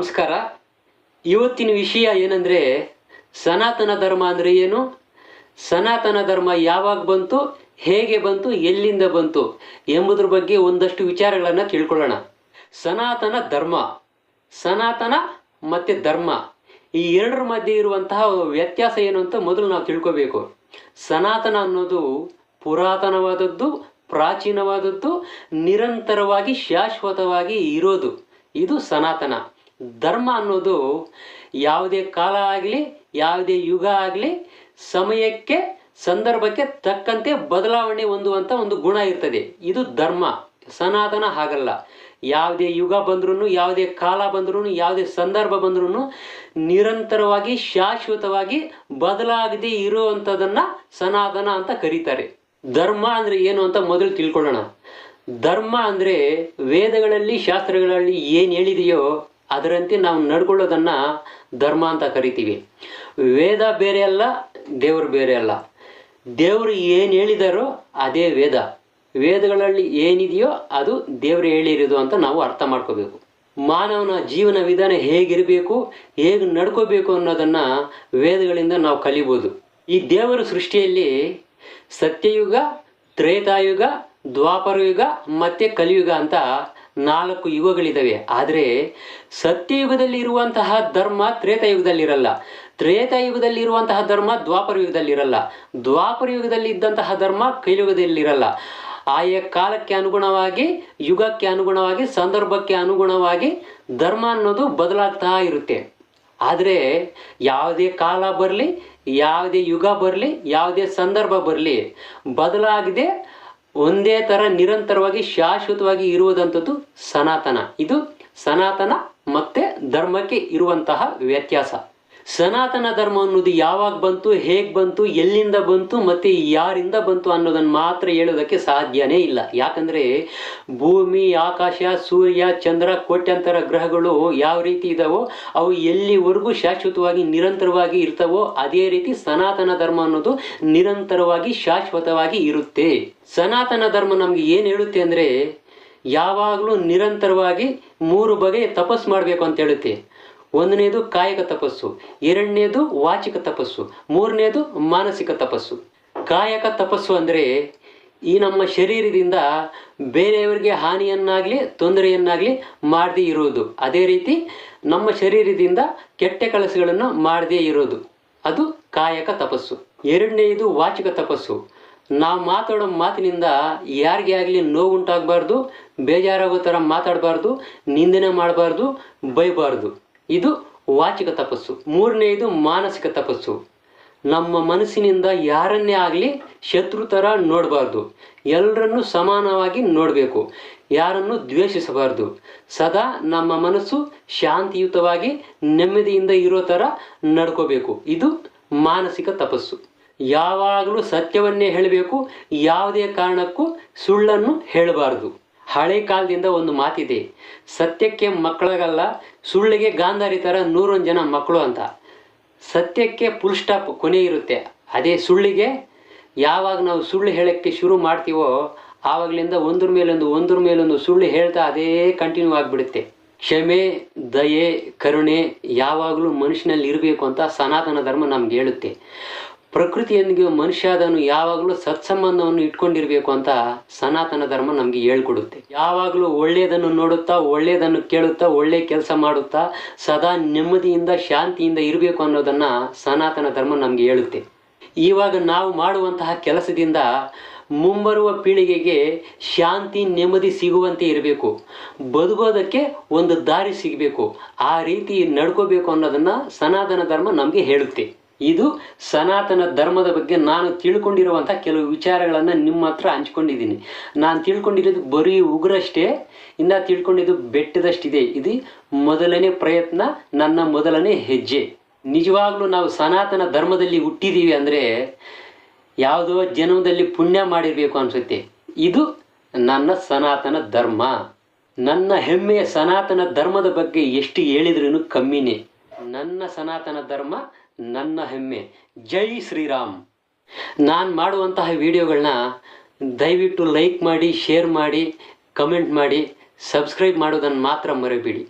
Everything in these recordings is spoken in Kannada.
ನಮಸ್ಕಾರ. ಇವತ್ತಿನ ವಿಷಯ ಏನಂದರೆ, ಸನಾತನ ಧರ್ಮ ಅಂದ್ರೆ ಏನು? ಸನಾತನ ಧರ್ಮ ಯಾವಾಗ ಬಂತು? ಹೇಗೆ ಬಂತು? ಎಲ್ಲಿಂದ ಬಂತು? ಎಂಬುದ್ರ ಬಗ್ಗೆ ಒಂದಷ್ಟು ವಿಚಾರಗಳನ್ನು ತಿಳ್ಕೊಳ್ಳೋಣ. ಸನಾತನ ಧರ್ಮ, ಸನಾತನ ಮತ್ತೆ ಧರ್ಮ, ಈ ಎರಡರ ಮಧ್ಯೆ ಇರುವಂತಹ ವ್ಯತ್ಯಾಸ ಏನು ಅಂತ ಮೊದಲು ನಾವು ತಿಳ್ಕೋಬೇಕು. ಸನಾತನ ಅನ್ನೋದು ಪುರಾತನವಾದದ್ದು, ಪ್ರಾಚೀನವಾದದ್ದು, ನಿರಂತರವಾಗಿ ಶಾಶ್ವತವಾಗಿ ಇರೋದು. ಇದು ಸನಾತನ. ಧರ್ಮ ಅನ್ನೋದು ಯಾವುದೇ ಕಾಲ ಆಗಲಿ, ಯಾವುದೇ ಯುಗ ಆಗಲಿ, ಸಮಯಕ್ಕೆ, ಸಂದರ್ಭಕ್ಕೆ ತಕ್ಕಂತೆ ಬದಲಾವಣೆ ಹೊಂದುವಂಥ ಒಂದು ಗುಣ ಇರ್ತದೆ. ಇದು ಧರ್ಮ. ಸನಾತನ ಹಾಗಲ್ಲ. ಯಾವುದೇ ಯುಗ ಬಂದ್ರೂ ಯಾವುದೇ ಕಾಲ ಬಂದ್ರೂ ಯಾವುದೇ ಸಂದರ್ಭ ಬಂದ್ರೂ ನಿರಂತರವಾಗಿ, ಶಾಶ್ವತವಾಗಿ ಬದಲಾಗದೇ ಇರುವಂಥದ್ದನ್ನು ಸನಾತನ ಅಂತ ಕರೀತಾರೆ. ಧರ್ಮ ಅಂದರೆ ಏನು ಅಂತ ಮೊದಲು ತಿಳ್ಕೊಳ್ಳೋಣ. ಧರ್ಮ ಅಂದರೆ ವೇದಗಳಲ್ಲಿ, ಶಾಸ್ತ್ರಗಳಲ್ಲಿ ಏನು ಹೇಳಿದೆಯೋ ಅದರಂತೆ ನಾವು ನಡ್ಕೊಳ್ಳೋದನ್ನು ಧರ್ಮ ಅಂತ ಕರಿತೀವಿ. ವೇದ ಬೇರೆ ಅಲ್ಲ, ದೇವರು ಬೇರೆ ಅಲ್ಲ. ದೇವರು ಏನು ಹೇಳಿದಾರೋ ಅದೇ ವೇದ. ವೇದಗಳಲ್ಲಿ ಏನಿದೆಯೋ ಅದು ದೇವರು ಹೇಳಿರೋದು ಅಂತ ನಾವು ಅರ್ಥ ಮಾಡ್ಕೋಬೇಕು. ಮಾನವನ ಜೀವನ ವಿಧಾನ ಹೇಗಿರಬೇಕು, ಹೇಗೆ ನಡ್ಕೋಬೇಕು ಅನ್ನೋದನ್ನು ವೇದಗಳಿಂದ ನಾವು ಕಲಿಬೋದು. ಈ ದೇವರ ಸೃಷ್ಟಿಯಲ್ಲಿ ಸತ್ಯಯುಗ, ತ್ರೇತಾಯುಗ, ದ್ವಾಪರಯುಗ ಮತ್ತು ಕಲಿಯುಗ ಅಂತ ನಾಲ್ಕು ಯುಗಗಳಿದ್ದಾವೆ ಆದರೆ ಸತ್ಯಯುಗದಲ್ಲಿ ಇರುವಂತಹ ಧರ್ಮ ತ್ರೇತಾಯುಗದಲ್ಲಿರಲ್ಲ. ತ್ರೇತಾಯುಗದಲ್ಲಿ ಇರುವಂತಹ ಧರ್ಮ ದ್ವಾಪರ ಯುಗದಲ್ಲಿರಲ್ಲ ದ್ವಾಪರ ಯುಗದಲ್ಲಿ ಇದ್ದಂತಹ ಧರ್ಮ ಕೈಯುಗದಲ್ಲಿರಲ್ಲ. ಆಯಾ ಕಾಲಕ್ಕೆ ಅನುಗುಣವಾಗಿ, ಯುಗಕ್ಕೆ ಅನುಗುಣವಾಗಿ, ಸಂದರ್ಭಕ್ಕೆ ಅನುಗುಣವಾಗಿ ಧರ್ಮ ಅನ್ನೋದು ಬದಲಾಗ್ತಾ ಇರುತ್ತೆ. ಆದರೆ ಯಾವುದೇ ಕಾಲ ಬರಲಿ, ಯಾವುದೇ ಯುಗ ಬರಲಿ, ಯಾವುದೇ ಸಂದರ್ಭ ಬರಲಿ, ಬದಲಾಗದೆ ಒಂದೇ ತರ ನಿರಂತರವಾಗಿ ಶಾಶ್ವತವಾಗಿ ಇರುವುದಂಥದ್ದು ಸನಾತನ. ಇದು ಸನಾತನ ಮತ್ತೆ ಧರ್ಮಕ್ಕೆ ಇರುವಂತಹ ವ್ಯತ್ಯಾಸ. ಸನಾತನ ಧರ್ಮ ಅನ್ನೋದು ಯಾವಾಗ ಬಂತು, ಹೇಗೆ ಬಂತು, ಎಲ್ಲಿಂದ ಬಂತು, ಮತ್ತು ಯಾರಿಂದ ಬಂತು ಅನ್ನೋದನ್ನು ಮಾತ್ರ ಹೇಳೋದಕ್ಕೆ ಸಾಧ್ಯನೇ ಇಲ್ಲ. ಯಾಕಂದರೆ ಭೂಮಿ, ಆಕಾಶ, ಸೂರ್ಯ, ಚಂದ್ರ, ಕೋಟ್ಯಂತರ ಗ್ರಹಗಳು ಯಾವ ರೀತಿ ಇದಾವೋ, ಅವು ಎಲ್ಲಿವರೆಗೂ ಶಾಶ್ವತವಾಗಿ ನಿರಂತರವಾಗಿ ಇರ್ತಾವೋ, ಅದೇ ರೀತಿ ಸನಾತನ ಧರ್ಮ ಅನ್ನೋದು ನಿರಂತರವಾಗಿ ಶಾಶ್ವತವಾಗಿ ಇರುತ್ತೆ. ಸನಾತನ ಧರ್ಮ ನಮಗೆ ಏನು ಹೇಳುತ್ತೆ ಅಂದರೆ, ಯಾವಾಗಲೂ ನಿರಂತರವಾಗಿ ಮೂರು ಬಗೆ ತಪಸ್ ಮಾಡಬೇಕು ಅಂತ ಹೇಳುತ್ತೆ. ಒಂದನೇದು ಕಾಯಕ ತಪಸ್ಸು, ಎರಡನೇದು ವಾಚಿಕ ತಪಸ್ಸು, ಮೂರನೇದು ಮಾನಸಿಕ ತಪಸ್ಸು. ಕಾಯಕ ತಪಸ್ಸು ಅಂದರೆ ಈ ನಮ್ಮ ಶರೀರದಿಂದ ಬೇರೆಯವರಿಗೆ ಹಾನಿಯನ್ನಾಗಲಿ, ತೊಂದರೆಯನ್ನಾಗಲಿ ಮಾಡದೇ ಇರುವುದು. ಅದೇ ರೀತಿ ನಮ್ಮ ಶರೀರದಿಂದ ಕೆಟ್ಟ ಕೆಲಸಗಳನ್ನು ಮಾಡದೇ ಇರೋದು ಅದು ಕಾಯಕ ತಪಸ್ಸು. ಎರಡನೆಯದು ವಾಚಿಕ ತಪಸ್ಸು. ನಾವು ಮಾತಾಡೋ ಮಾತಿನಿಂದ ಯಾರಿಗೆ ಆಗಲಿ ನೋವುಂಟಾಗಬಾರ್ದು, ಬೇಜಾರಾಗೋ ಥರ ಮಾತಾಡಬಾರ್ದು, ನಿಂದನೆ ಮಾಡಬಾರ್ದು, ಬೈಬಾರ್ದು. ಇದು ವಾಚಿಕ ತಪಸ್ಸು. ಮೂರನೇದು ಮಾನಸಿಕ ತಪಸ್ಸು. ನಮ್ಮ ಮನಸ್ಸಿನಿಂದ ಯಾರನ್ನೇ ಆಗಲಿ ಶತ್ರು ಥರ ನೋಡಬಾರ್ದು. ಎಲ್ಲರನ್ನೂ ಸಮಾನವಾಗಿ ನೋಡಬೇಕು. ಯಾರನ್ನು ದ್ವೇಷಿಸಬಾರ್ದು. ಸದಾ ನಮ್ಮ ಮನಸ್ಸು ಶಾಂತಿಯುತವಾಗಿ, ನೆಮ್ಮದಿಯಿಂದ ಇರೋ ಥರ ನಡ್ಕೋಬೇಕು. ಇದು ಮಾನಸಿಕ ತಪಸ್ಸು. ಯಾವಾಗಲೂ ಸತ್ಯವನ್ನೇ ಹೇಳಬೇಕು. ಯಾವುದೇ ಕಾರಣಕ್ಕೂ ಸುಳ್ಳನ್ನು ಹೇಳಬಾರ್ದು. ಹಳೆ ಕಾಲದಿಂದ ಒಂದು ಮಾತಿದೆ, ಸತ್ಯಕ್ಕೆ ಮಕ್ಕಳಾಗಲ್ಲ, ಸುಳ್ಳಿಗೆ ಗಾಂಧಾರಿ ಥರ ನೂರೊಂದು ಜನ ಮಕ್ಕಳು ಅಂತ. ಸತ್ಯಕ್ಕೆ ಫುಲ್ ಸ್ಟಾಪ್ ಕೊನೆ ಇರುತ್ತೆ. ಅದೇ ಸುಳ್ಳಿಗೆ, ಯಾವಾಗ ನಾವು ಸುಳ್ಳು ಹೇಳೋಕ್ಕೆ ಶುರು ಮಾಡ್ತೀವೋ, ಆವಾಗಲಿಂದ ಒಂದ್ರ ಮೇಲೊಂದು ಒಂದ್ರ ಮೇಲೊಂದು ಸುಳ್ಳು ಹೇಳ್ತಾ ಅದೇ ಕಂಟಿನ್ಯೂ ಆಗಿಬಿಡುತ್ತೆ. ಕ್ಷಮೆ, ದಯೆ, ಕರುಣೆ ಯಾವಾಗಲೂ ಮನುಷ್ಯನಲ್ಲಿ ಇರಬೇಕು ಅಂತ ಸನಾತನ ಧರ್ಮ ನಮ್ಗೆ ಹೇಳುತ್ತೆ. ಪ್ರಕೃತಿಯೊಂದಿಗೆ ಮನುಷ್ಯಾದನು ಯಾವಾಗಲೂ ಸತ್ಸಂಬಂಧವನ್ನು ಇಟ್ಕೊಂಡಿರಬೇಕು ಅಂತ ಸನಾತನ ಧರ್ಮ ನಮಗೆ ಹೇಳ್ಕೊಡುತ್ತೆ. ಯಾವಾಗಲೂ ಒಳ್ಳೆಯದನ್ನು ನೋಡುತ್ತಾ, ಒಳ್ಳೆಯದನ್ನು ಕೇಳುತ್ತಾ, ಒಳ್ಳೆ ಕೆಲಸ ಮಾಡುತ್ತಾ, ಸದಾ ನೆಮ್ಮದಿಯಿಂದ, ಶಾಂತಿಯಿಂದ ಇರಬೇಕು ಅನ್ನೋದನ್ನು ಸನಾತನ ಧರ್ಮ ನಮಗೆ ಹೇಳುತ್ತೆ. ಇವಾಗ ನಾವು ಮಾಡುವಂತಹ ಕೆಲಸದಿಂದ ಮುಂಬರುವ ಪೀಳಿಗೆಗೆ ಶಾಂತಿ, ನೆಮ್ಮದಿ ಸಿಗುವಂತೆ ಇರಬೇಕು. ಬದುಕೋದಕ್ಕೆ ಒಂದು ದಾರಿ ಸಿಗಬೇಕು. ಆ ರೀತಿ ನಡ್ಕೋಬೇಕು ಅನ್ನೋದನ್ನು ಸನಾತನ ಧರ್ಮ ನಮಗೆ ಹೇಳುತ್ತೆ. ಇದು ಸನಾತನ ಧರ್ಮದ ಬಗ್ಗೆ ನಾನು ತಿಳ್ಕೊಂಡಿರುವಂಥ ಕೆಲವು ವಿಚಾರಗಳನ್ನು ನಿಮ್ಮ ಹತ್ರ ಹಂಚ್ಕೊಂಡಿದ್ದೀನಿ. ನಾನು ತಿಳ್ಕೊಂಡಿರೋದು ಬರೀ ಉಗುರಷ್ಟೇ, ಇನ್ನು ತಿಳ್ಕೊಂಡಿದ್ದು ಬೆಟ್ಟದಷ್ಟಿದೆ. ಇದು ಮೊದಲನೇ ಪ್ರಯತ್ನ, ನನ್ನ ಮೊದಲನೇ ಹೆಜ್ಜೆ. ನಿಜವಾಗ್ಲೂ ನಾವು ಸನಾತನ ಧರ್ಮದಲ್ಲಿ ಹುಟ್ಟಿದ್ದೀವಿ ಅಂದರೆ ಯಾವುದೋ ಜನ್ಮದಲ್ಲಿ ಪುಣ್ಯ ಮಾಡಿರಬೇಕು ಅನಿಸುತ್ತೆ. ಇದು ನನ್ನ ಸನಾತನ ಧರ್ಮ. ನನ್ನ ಹೆಮ್ಮೆಯ ಸನಾತನ ಧರ್ಮದ ಬಗ್ಗೆ ಎಷ್ಟು ಹೇಳಿದ್ರೂ ಕಮ್ಮಿನೇ. ನನ್ನ ಸನಾತನ ಧರ್ಮ ನನ್ನ ಹೆಮ್ಮೆ. ಜೈ ಶ್ರೀರಾಮ್. ನಾನು ಮಾಡುವಂತಹ ವಿಡಿಯೋಗಳನ್ನ ದಯವಿಟ್ಟು ಲೈಕ್ ಮಾಡಿ, ಶೇರ್ ಮಾಡಿ, ಕಮೆಂಟ್ ಮಾಡಿ, ಸಬ್ಸ್ಕ್ರೈಬ್ ಮಾಡೋದನ್ನು ಮಾತ್ರ ಮರೆಯಬೇಡಿ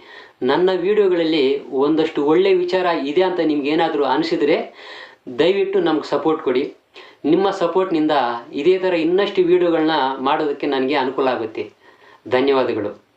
ನನ್ನ ವಿಡಿಯೋಗಳಲ್ಲಿ ಒಂದಷ್ಟು ಒಳ್ಳೆಯ ವಿಚಾರ ಇದೆ ಅಂತ ನಿಮ್ಗೆ ಏನಾದರೂ ಅನಿಸಿದರೆ ದಯವಿಟ್ಟು ನಮ್ಗೆ ಸಪೋರ್ಟ್ ಕೊಡಿ. ನಿಮ್ಮ ಸಪೋರ್ಟ್ನಿಂದ ಇದೇ ಥರ ಇನ್ನಷ್ಟು ವಿಡಿಯೋಗಳನ್ನ ಮಾಡೋದಕ್ಕೆ ನನಗೆ ಅನುಕೂಲ ಆಗುತ್ತೆ. ಧನ್ಯವಾದಗಳು.